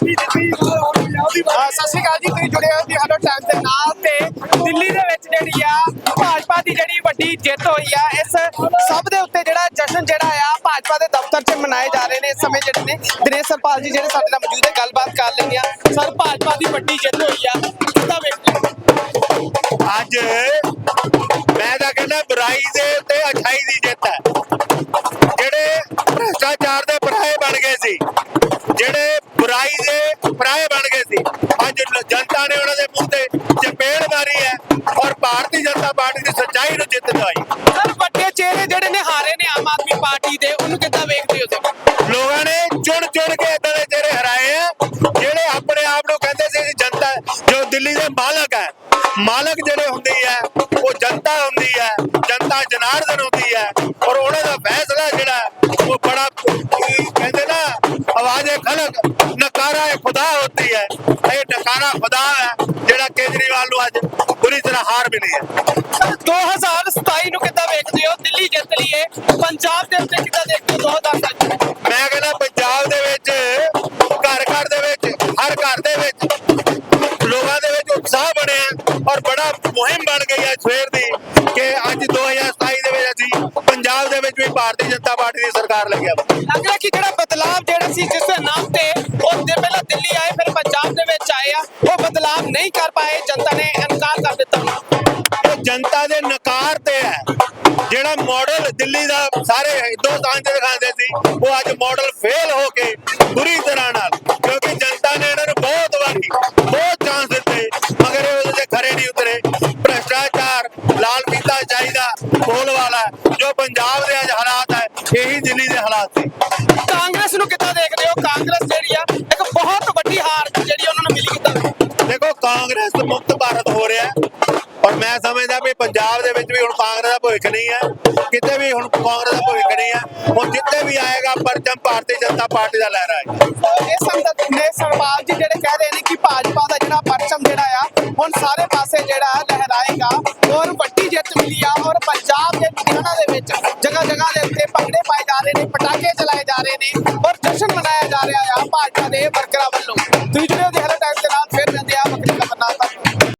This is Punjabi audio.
ਸਤਿ ਸ਼੍ਰੀ ਅਕਾਲ ਜੀ ਤੁਸੀਂ ਜੁੜੇ ਹੋ ਜੀ ਹਲੋ ਟਾਈਮ ਦੇ ਨਾਲ ਤੇ ਦਿੱਲੀ ਦੇ ਵਿੱਚ ਜਿਹੜੀ ਆ ਭਾਜਪਾ ਦੀ ਜਿਹੜੀ ਵੱਡੀ ਜਿੱਤ ਹੋਈ ਆ ਇਸ ਸਭ ਦੇ ਉੱਤੇ ਜਿਹੜਾ ਜਸ਼ਨ ਜਿਹੜਾ ਆ ਭਾਜਪਾ ਦੇ ਦਫ਼ਤਰ 'ਚ ਮਨਾਏ ਜਾ ਰਹੇ ਨੇ ਇਸ ਸਮੇਂ ਜਿਹੜੇ ਨੇ। ਦਿਨੇਸ਼ ਸਰਪਾਲ ਜੀ ਜਿਹੜੇ ਸਾਡੇ ਨਾਲ ਮੌਜੂਦ ਹੈ ਗੱਲਬਾਤ ਕਰ ਲੈਂਦੇ ਆ। ਸਰ ਭਾਜਪਾ ਦੀ ਵੱਡੀ ਜਿੱਤ ਹੋਈ ਆ ਕਿੱਦਾਂ ਵੇਖਦੇ ਹੋ? ਅੱਜ ਮੈਂ ਤਾਂ ਕਹਿੰਦਾ ਬੁਰਾਈ ਦੇ ਤੇ ਅਛਾਈ ਦੀ ਜਿੱਤ ਹੈ। ਜਿਹੜੇ ਭ੍ਰਸ਼ਟਾਚਾਰ ਦੇ ਪਰਾਏ ਬਣ ਗਏ ਸੀ ਜਿਹੜੇ ਬੁਰਾਈ ਦੇ ਪਰਾਏ ਬਣ ਗਏ ਸੀ। ਅੱਜ ਜਨਤਾ ਨੇ ਉਹਨਾਂ ਦੇ ਮੂੰਹ ਤੇ ਚਪੇੜ ਮਾਰੀ ਹੈ ਔਰ ਭਾਰਤੀ ਜਨਤਾ ਪਾਰਟੀ ਦੀ ਸੱਚਾਈ ਨੂੰ ਜਿੱਤ ਦਿਵਾਈ। ਸਰ ਵੱਡੇ ਚਿਹਰੇ ਜਿਹੜੇ ਨੇ ਹਾਰੇ ਨੇ ਆਮ ਆਦਮੀ ਪਾਰਟੀ ਦੇ ਉਹਨੂੰ ਕਿੱਦਾਂ ਵੇਖਦੇ ਹੋ ਤੁਸੀਂ? ਲੋਕਾਂ ਨੇ ਚੁਣ ਚੁਣ ਕੇ ਇਦਾਂ ਦੇ ਚਿਹਰੇ ਹਰਾਏ ਆ ਜਿਹੜੇ ਆਪਣੇ ਆਪ ਨੂੰ ਕਹਿੰਦੇ ਸੀ ਅਸੀਂ ਜਨਤਾ ਜੋ ਦਿੱਲੀ ਦੇ ਮਾਲਕ ਹੈ ਮਾਲਕ ਜਿਹੜੇ ਹੁੰਦੀ ਹੈ ਉਹ ਜਨਤਾ ਹੁੰਦੀ ਹੈ ਜਨਤਾ ਜਨਾਰਦਨ ਹੁੰਦੀ ਹੈ ਔਰ ਉਹਨਾਂ ਦਾ ਫੈਸਲਾ ਜਿਹੜਾ ਉਹ ਬੜਾ ਕਹਿੰਦੇ ਨਾ ਆਵਾਜ਼ੇ ਖਲਕ। ਹੈ ਖੁਦਾ ਹੁੰਦੀ ਹੈ। ਇਹ ਨਕਾਰਾ ਖੁਦਾ ਹੈ ਜਿਹੜਾ ਕੇਜਰੀਵਾਲ ਨੂੰ ਅੱਜ ਬੁਰੀ ਤਰ੍ਹਾਂ ਹਾਰ ਮਿਲੀ ਹੈ। ਸਰ 2027 ਨੂੰ ਕਿੱਦਾਂ ਵੇਖਦੇ ਹੋ? ਦਿੱਲੀ ਜਿੱਤ ਲਈਏ ਪੰਜਾਬ ਦੇ ਉੱਤੇ ਕਿੱਦਾਂ ਦੇਖਦੇ ਹੋ? 2027 ਮੈਂ ਕਹਿੰਦਾ ਪੰਜਾਬ ਦੇ ਵਿੱਚ ਘਰ ਘਰ ਦੇ ਵਿੱਚ ਹਰ ਘਰ ਦੇ ਵਿੱਚ ਲੋਕਾਂ ਦੇ ਵਿੱਚ ਉਤਸ਼ਾਹ ਬਣਿਆ ਔਰ ਬੜਾ ਮੁਹਿੰਮ ਬਣ ਗਈ ਹੈ ਸਵੇਰ ਦੀ ਕਿ ਅੱਜ 2027 ਦੇ ਵਿੱਚ ਅਸੀਂ ਪੰਜਾਬ ਦੇ ਵਿੱਚ ਵੀ ਭਾਰਤੀ ਜਨਤਾ ਪਾਰਟੀ ਦੀ ਸਰਕਾਰ ਲੱਗਿਆ ਵਾ ਲੱਗ ਰਿਹਾ ਕਿ ਜਿਹੜਾ ਬਦਲਾਵ ਜਿਹੜਾ ਸੀ ਜਿਸ ਦੇ ਦਿੱਲੀ ਆਏ ਫਿਰ ਪੰਜਾਬ ਦੇ ਵਿੱਚ ਆਏ ਆ। ਉਹ ਬਦਲਾਵ ਨਹੀਂ ਕਰ ਪਾਏ ਜਨਤਾ ਨੇ ਇਨਕਾਰ ਕਰ ਦਿੱਤਾ। ਇਹ ਜਨਤਾ ਦੇ ਨਕਾਰ ਤੇ ਹੈ। ਜਿਹੜਾ ਮਾਡਲ ਦਿੱਲੀ ਦਾ ਸਾਰੇ ਹਿੰਦੁਸਤਾਨ 'ਚ ਦਿਖਾਉਂਦੇ ਸੀ ਉਹ ਅੱਜ ਮਾਡਲ ਫੇਲ ਹੋ ਕੇ ਬੁਰੀ ਤਰ੍ਹਾਂ ਨਾਲ ਕਿਉਂਕਿ ਜਨਤਾ ਨੇ ਇਹਨਾਂ ਨੂੰ ਬਹੁਤ ਵਾਰੀ ਬਹੁਤ ਚਾਂਸ ਦਿੱਤੇ ਮਗਰ ਇਹ ਉਹਦੇ ਖਰੇ ਨਹੀਂ ਉਤਰੇ। ਭ੍ਰਸ਼ਟਾਚਾਰ ਲਾਲ ਪੀਤਾ ਚਾਹੀਦਾ ਬੋਲ ਵਾਲਾ ਜੋ ਪੰਜਾਬ ਦੇ ਅੱਜ ਹਾਲਾਤ ਹੈ ਇਹੀ ਦਿੱਲੀ ਦੇ ਹਾਲਾਤ ਸੀ। ਕਾਂਗਰਸ ਨੂੰ ਕਿੱਦਾਂ ਦੇਖਦੇ ਵੱਡੀ ਹਾਰ ਜਿਹੜੀ ਉਹਨਾਂ ਨੂੰ ਮਿਲੀ ਕਿੱਦਾਂ ਦੇਖੋ, ਕਾਂਗਰਸ ਮੁਕਤ ਭਾਰਤ ਹੋ ਰਿਹਾ ਹੈ। ਔਰ ਮੈਂ ਸਮਝਦਾ ਵੀ ਪੰਜਾਬ ਦੇ ਵਿੱਚ ਵੀ ਹੁਣ ਕਾਂਗਰਸ ਦਾ ਭਵਿੱਖ ਨਹੀਂ ਹੈ। ਕਿਤੇ ਵੀ ਹੁਣ ਕਾਂਗਰਸ ਦਾ ਭਵਿੱਖ ਨਹੀਂ ਹੈ। ਹੁਣ ਜਿੱਥੇ ਵੀ ਆਏਗਾ, ਪਰਚਮ ਭਾਰਤੀ ਜਨਤਾ ਪਾਰਟੀ ਦਾ ਲਹਿਰਾਏਗਾ ਇਹ ਸੰਦਰਭ ਨੇ ਸਰਪਾਲ ਜੀ ਜਿਹੜੇ ਕਹਿ ਰਹੇ ਨੇ ਕਿ ਭਾਜਪਾ ਦਾ ਜਿਹੜਾ ਪਰਚਮ ਜਿਹੜਾ ਆ, ਹੁਣ ਸਾਰੇ ਪਾਸੇ ਜਿਹੜਾ ਲਹਿਰਾਏਗਾ। ਔਰ ਵੱਡੀ ਜਿੱਤ ਮਿਲੀ ਆ ਔਰ ਪੰਜਾਬ ਦੇ ਲੁਧਿਆਣਾ ਦੇ ਵਿੱਚ ਜਗ੍ਹਾ ਜਗ੍ਹਾ ਦੇ ਉੱਤੇ ਭੰਗੜੇ ਪਾਏ ਜਾ ਰਹੇ ਨੇ, ਪਟਾਕੇ ਚਲਾਏ ਜਾ ਰਹੇ ਨੇ ਔਰ ਜਸ਼ਨ ਮਨਾਇਆ ਜਾ ਰਿਹਾ ਆ। ਭਾਜਪਾ ਦੇ ਵਰਕਰਾਂ ਵੱਲੋਂ